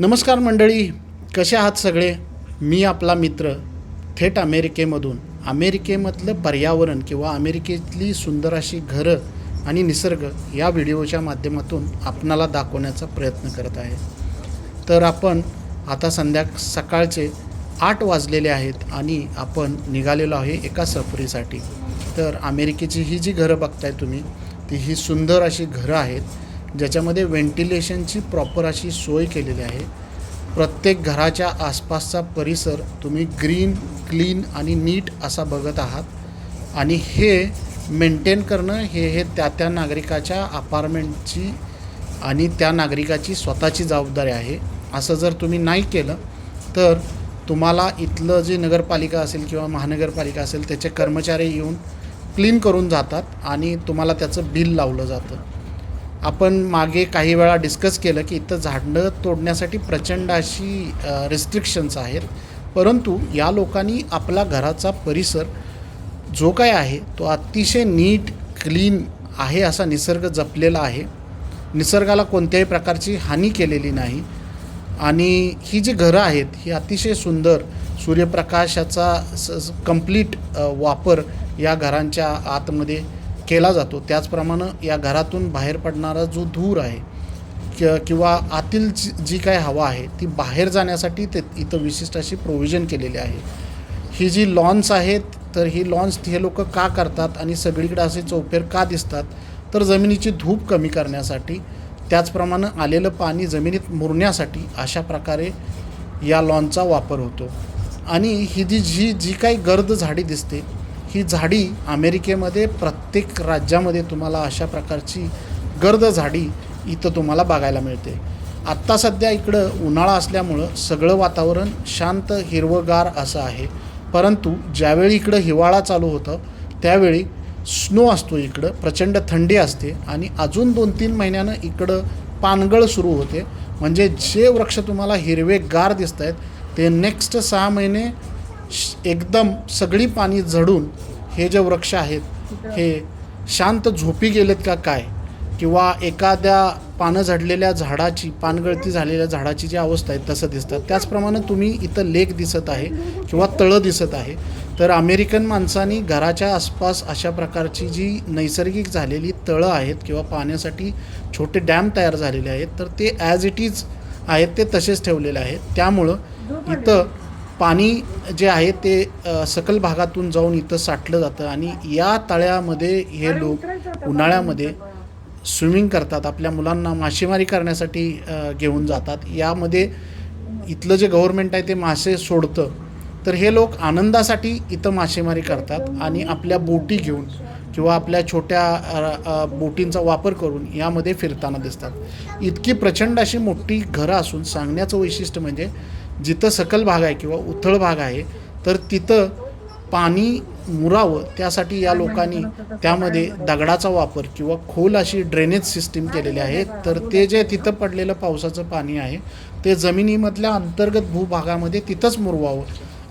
नमस्कार मंडळी कसे आहात सगळे? मी आपला मित्र थेट अमेरिकेमधून. अमेरिकेमधलं पर्यावरण किंवा अमेरिकेतली सुंदर अशी घरं आणि निसर्ग या व्हिडिओच्या माध्यमातून आपणाला दाखवण्याचा प्रयत्न करत आहे. तर आपण आता संध्या सकाळचे आठ वाजलेले आहेत आणि आपण निघालेलो आहे एका सफरीसाठी. तर अमेरिकेची ही जी घरं बघताय तुम्ही ती ही सुंदर अशी घरं आहेत. ज्याच्यामध्ये व्हेंटिलेशनची प्रॉपर अशी सोय केलेली आहे. प्रत्येक घराच्या आसपासचा परिसर तुम्ही ग्रीन क्लीन आणि नीट असा बघत आहात. आणि हे मेंटेन करणं हे हे त्या त्या नागरिकाच्या अपार्टमेंटची आणि त्या नागरिकाची स्वतःची जबाबदारी आहे. असं जर तुम्ही नाही केलं तर तुम्हाला इथलं जे नगरपालिका असेल किंवा महानगरपालिका असेल त्याचे कर्मचारी येऊन क्लीन करून जातात आणि तुम्हाला त्याचं बिल लावलं जातं. आपण मागे काही वेळा डिस्कस केलं की इथं झाडं तोडण्यासाठी प्रचंड अशी रिस्ट्रिक्शन्स आहेत. परंतु या लोकांनी आपला घराचा परिसर जो काय आहे तो अतिशय नीट क्लीन आहे असा निसर्ग जपलेला आहे. निसर्गाला कोणत्याही प्रकारची हानी केलेली नाही. आणि ही जी घरं आहेत ही अतिशय सुंदर सूर्यप्रकाशाचा स कंप्लीट वापर या घरांच्या आतमध्ये केला जातो. त्याचप्रमाणे या घरातून बाहेर पडणारा जो धूर आहे कि किंवा आतील जी जी काय हवा आहे ती बाहेर जाण्यासाठी ते इथं विशिष्ट अशी प्रोव्हिजन केलेली आहे. ही जी लॉन्स आहेत तर ही लॉन्स हे लोक का करतात आणि सगळीकडे असे चौफेर का दिसतात? तर जमिनीची धूप कमी करण्यासाठी त्याचप्रमाणे आलेलं पाणी जमिनीत मुरण्यासाठी अशा प्रकारे या लॉनचा वापर होतो. आणि ही जी जी जी काही गर्द झाडी दिसते ही झाडी अमेरिकेमध्ये प्रत्येक राज्यामध्ये तुम्हाला अशा प्रकारची गर्द झाडी इथं तुम्हाला बघायला मिळते. आत्ता सध्या इकडं उन्हाळा असल्यामुळं सगळं वातावरण शांत हिरवंगार असं आहे. परंतु ज्यावेळी इकडं हिवाळा चालू होतं त्यावेळी स्नो असतो इकडं प्रचंड थंडी असते आणि अजून दोन तीन महिन्यानं इकडं पानगळ सुरू होते. म्हणजे जे वृक्ष तुम्हाला हिरवेगार दिसत आहेत ते नेक्स्ट सहा महिने एकदम सगळी पाणी झडून हे जे वृक्ष आहेत हे शांत झोपी गेलेत का काय? किंवा एखाद्या पानं झडलेल्या झाडाची पानगळती झालेल्या झाडाची जी अवस्था आहे तसं दिसतात त्याचप्रमाणे तुम्ही इथं लेक दिसत आहे किंवा तळं दिसत आहे. तर अमेरिकन माणसांनी घराच्या आसपास अशा प्रकारची जी नैसर्गिक झालेली तळं आहेत किंवा पाण्यासाठी छोटे डॅम तयार झालेले आहेत तर ते ॲज इट इज आहेत ते तसेच ठेवलेले आहेत. त्यामुळं इथं पाणी जे आहे ते सकल भागातून जाऊन इथं साठलं जातं आणि या तळ्यामध्ये हे लोक उन्हाळ्यामध्ये स्विमिंग करतात आपल्या मुलांना मासेमारी करण्यासाठी घेऊन जातात. यामध्ये इथलं जे गव्हर्मेंट आहे ते मासे सोडतं. तर हे लोक आनंदासाठी इथं मासेमारी करतात आणि आपल्या बोटी घेऊन किंवा आपल्या छोट्या बोटींचा वापर करून यामध्ये फिरताना दिसतात. इतकी प्रचंड अशी मोठी घरं असून सांगण्याचं वैशिष्ट्य म्हणजे जिथं सकल भाग आहे किंवा उथळ भाग आहे तर तिथं पाणी मुरावं त्यासाठी या लोकांनी त्यामध्ये दगडाचा वापर किंवा खोल अशी ड्रेनेज सिस्टीम केलेली आहे. तर ते जे तिथं पडलेलं पावसाचं पाणी आहे ते जमिनीमधल्या अंतर्गत भूभागामध्ये तिथंच मुरवावं.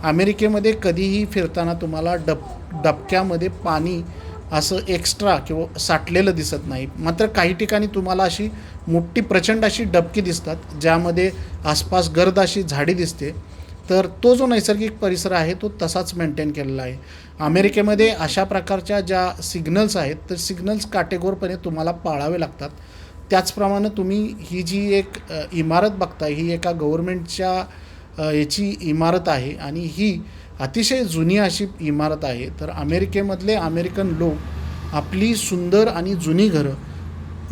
अमेरिकेमध्ये कधीही फिरताना तुम्हाला डब डबक्यामध्ये पाणी असं एक्स्ट्रा किंवा साठलेलं दिसत नाही. मात्र काही ठिकाणी तुम्हाला अशी मोठी प्रचंड अशी डबकी दिसतात ज्यामध्ये आसपास गर्द अशी झाडी दिसते. तर तो जो नैसर्गिक परिसर आहे तो तसाच मेंटेन केलेला आहे. अमेरिकेमध्ये अशा प्रकारच्या ज्या सिग्नल्स आहेत तर सिग्नल्स काटेकोरपणे तुम्हाला पाळावे लागतात. त्याचप्रमाणे तुम्ही ही जी एक इमारत बघताय ही एका गव्हर्मेंटच्या याची इमारत आहे आणि ही अतिशय जुनी अशी इमारत आहे. तर अमेरिकेमधले अमेरिकन लोक आपली सुंदर आणि जुनी घरं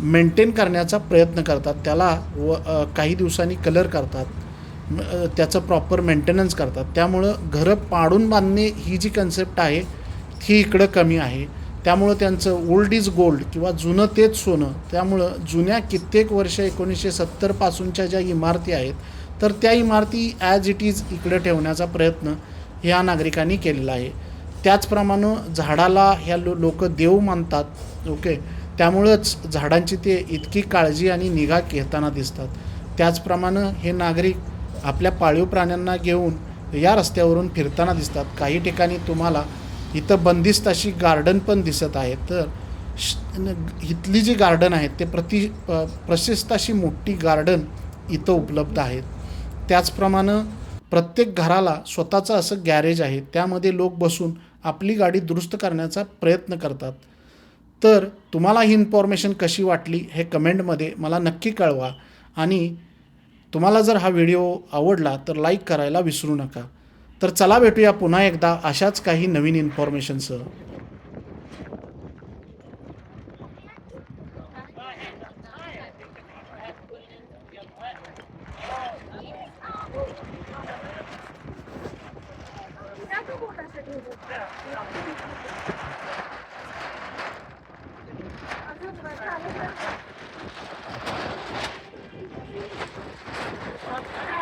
मेंटेन करण्याचा प्रयत्न करतात. त्याला व काही दिवसांनी कलर करतात. त्याचं प्रॉपर मेंटेनन्स करतात. त्यामुळं घरं पाडून बांधणे ही जी कन्सेप्ट आहे ती इकडं कमी आहे. त्यामुळं त्यांचं ओल्ड इज गोल्ड किंवा जुनं तेच सोनं त्यामुळं जुन्या कित्येक वर्ष एकोणीसशे सत्तरपासूनच्या ज्या इमारती आहेत तर त्या इमारती ॲज इट इज इकडं ठेवण्याचा प्रयत्न ह्या नागरिकांनी केलेला आहे. त्याचप्रमाणे झाडाला ह्या लो लोक देव मानतात ओके? त्यामुळंच झाडांची ते इतकी काळजी आणि निगा घेताना दिसतात. त्याचप्रमाणे हे नागरिक आपल्या पाळीव प्राण्यांना घेऊन या रस्त्यावरून फिरताना दिसतात. काही ठिकाणी तुम्हाला इथं बंदिस्त अशी गार्डन पण दिसत आहे. तर श- इथली जी गार्डन आहेत ते प्रति प्रशस्त अशी मोठी गार्डन इथं उपलब्ध आहेत त्याचप्रमाणे प्रत्येक घराला स्वतःचं असं गॅरेज आहे त्यामध्ये लोक बसून आपली गाडी दुरुस्त करण्याचा प्रयत्न करतात. तर तुम्हाला ही इन्फॉर्मेशन कशी वाटली हे कमेंटमध्ये मला नक्की कळवा आणि तुम्हाला जर हा व्हिडिओ आवडला तर लाईक करायला विसरू नका. तर चला भेटूया पुन्हा एकदा अशाच काही नवीन इन्फॉर्मेशनसह Thank you.